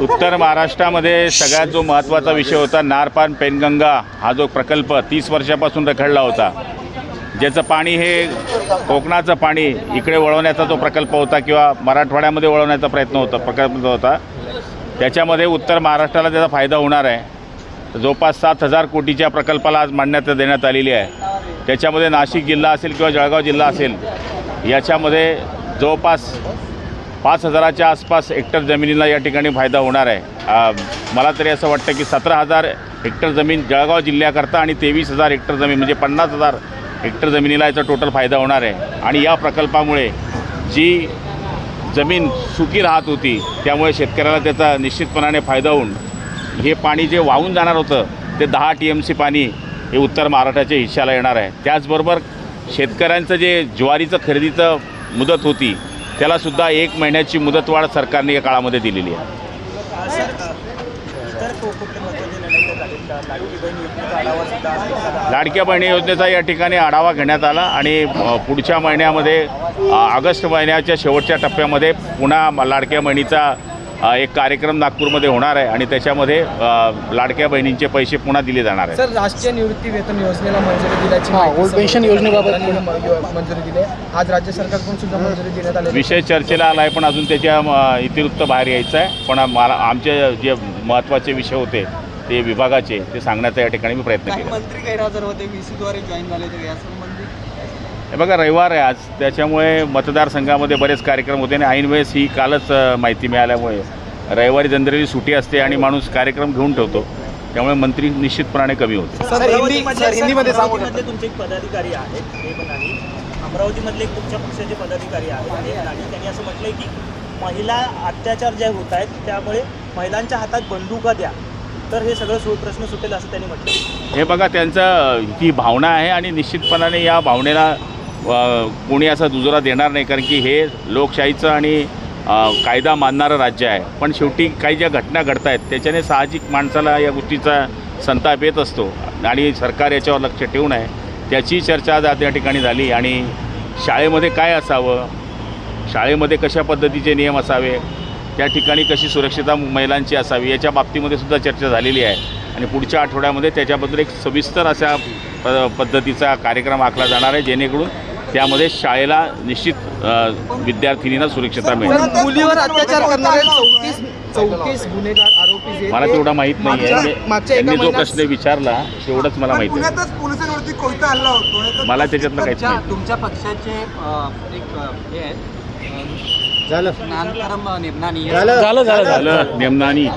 उत्तर महाराष्ट्रामध्ये सगळ्यात जो महत्त्वाचा विषय होता नारपान पेनगंगा हा जो प्रकल्प तीस वर्षापासून रखडला होता. ज्याचं पाणी हे कोकणाचं पाणी इकडे वळवण्याचा जो प्रकल्प होता किंवा मराठवाड्यामध्ये वळवण्याचा प्रयत्न होता प्रकल्प जो होता. त्याच्यामध्ये उत्तर महाराष्ट्राला त्याचा फायदा होणार आहे. जवळपास सात हजार कोटीच्या प्रकल्पाला आज मान्यता देण्यात आलेली आहे. त्याच्यामध्ये नाशिक जिल्हा असेल किंवा जळगाव जिल्हा असेल याच्यामध्ये जवळपास पाच हजाराच्या आसपास हेक्टर जमिनीला या ठिकाणी फायदा होणार आहे. मला तरी असं वाटतं की सतरा हजार हेक्टर जमीन जळगाव जिल्ह्याकरता आणि तेवीस हजार हेक्टर जमीन म्हणजे पन्नास हजार हेक्टर जमिनीला याचा टोटल फायदा होणार आहे. आणि या प्रकल्पामुळे जी जमीन सुकी राहत होती त्यामुळे शेतकऱ्याला त्याचा निश्चितपणाने फायदा होऊन हे पाणी जे वाहून जाणार होतं ते दहा टी एम सी पाणी हे उत्तर महाराष्ट्राच्या हिश्श्याला येणार आहे. त्याचबरोबर शेतकऱ्यांचं जे ज्वारीचं खरेदीचं मुदत होती त्यालासुद्धा एक महिन्याची मुदतवाढ सरकारने या काळामध्ये दिलेली आहे. लाडक्या बहिणी योजनेचा या ठिकाणी आढावा घेण्यात आला आणि पुढच्या महिन्यामध्ये ऑगस्ट महिन्याच्या शेवटच्या टप्प्यामध्ये पुन्हा लाडक्या बहिणीचा एक कार्यक्रम नागपूरमध्ये होणार आहे आणि त्याच्यामध्ये लाडक्या बहिणींचे पैसे पुन्हा दिले जाणार आहेत. सर राष्ट्रीय निवृत्ती वेतन योजनेला मंजुरी दिल्याची हा, ओल्ड पेन्शन. योजनेबाबत यो- मंजुरी दिली आहे. आज राज्य सरकारकडून सुद्धा मंजुरी देण्यात आली. विषय चर्चेला आला आहे पण अजून त्याच्या इतिवृत्त बाहेर यायचं आहे. पण मला आमचे जे महत्त्वाचे विषय होते ते विभागाचे ते सांगण्याचा या ठिकाणी मी प्रयत्न केला. मंत्री गैरहजर होते. व्हीसीद्वारे जॉईन झाले तर यासंबंधी हे बघा रविवार आहे आज. त्याच्यामुळे मतदारसंघामध्ये बरेच कार्यक्रम होते आणि ऐन वेळेस ही कालच माहिती मिळाल्यामुळे रविवारी जनरली सुट्टी असते आणि माणूस कार्यक्रम घेऊन ठेवतो. त्यामुळे मंत्री निश्चितपणाने कमी होते. सर, हिंदीमध्ये तुमचे एक पदाधिकारी आहेत हे पण आणि अमरावतीमधले एक तुमच्या पक्षाचे पदाधिकारी आहेत आणि त्यांनी असं म्हटलंय की महिला अत्याचार जे होत आहेत त्यामुळे महिलांच्या हातात बंदुका द्या. तर हे सगळं सु प्रश्न सुटेल असं त्यांनी म्हटलं हे बघा त्यांचं ही भावना आहे आणि निश्चितपणाने या भावनेला कोणी असा दुजोरा देणार नाही कारण की हे लोकशाहीचं आणि कायदा मानणारं राज्य आहे. पण शेवटी काही ज्या घटना घडत आहेत त्याच्याने साहजिक माणसाला या गोष्टीचा संताप येत असतो आणि सरकार याच्यावर लक्ष ठेवून आहे त्याची चर्चा आज या ठिकाणी झाली आणि शाळेमध्ये काय असावं? शाळेमध्ये कशा पद्धतीचे नियम असावे? त्या ठिकाणी कशी सुरक्षता महिलांची असावी? याच्या बाबतीमध्ये सुद्धा चर्चा झालेली आहे. आणि पुढच्या आठवड्यामध्ये त्याच्याबद्दल एक सविस्तर अशा प पद्धतीचा कार्यक्रम आखला जाणार आहे जेणेकरून त्यामध्ये शाळेला निश्चित विद्यार्थिनींना सुरक्षता मिळेल. मुलीवर अत्याचार करणारे चौतीस चौतीस गुन्हेगार आरोपी जे मला ते तेवढं माहीत नाही आहे मागच्या एका त्यांनी जो महिन्यात- प्रश्न विचारला तेवढंच मला माहिती आहे. पुण्यातच पोलिसांवरती कोयता हल्ला होतो. मला त्याच्यातलं काहीच माहिती नाही. तुमच्या पक्षाचे एक हे आहेत. झालं. नानकरम निमनानी झालं. झालं झालं. नेमनानी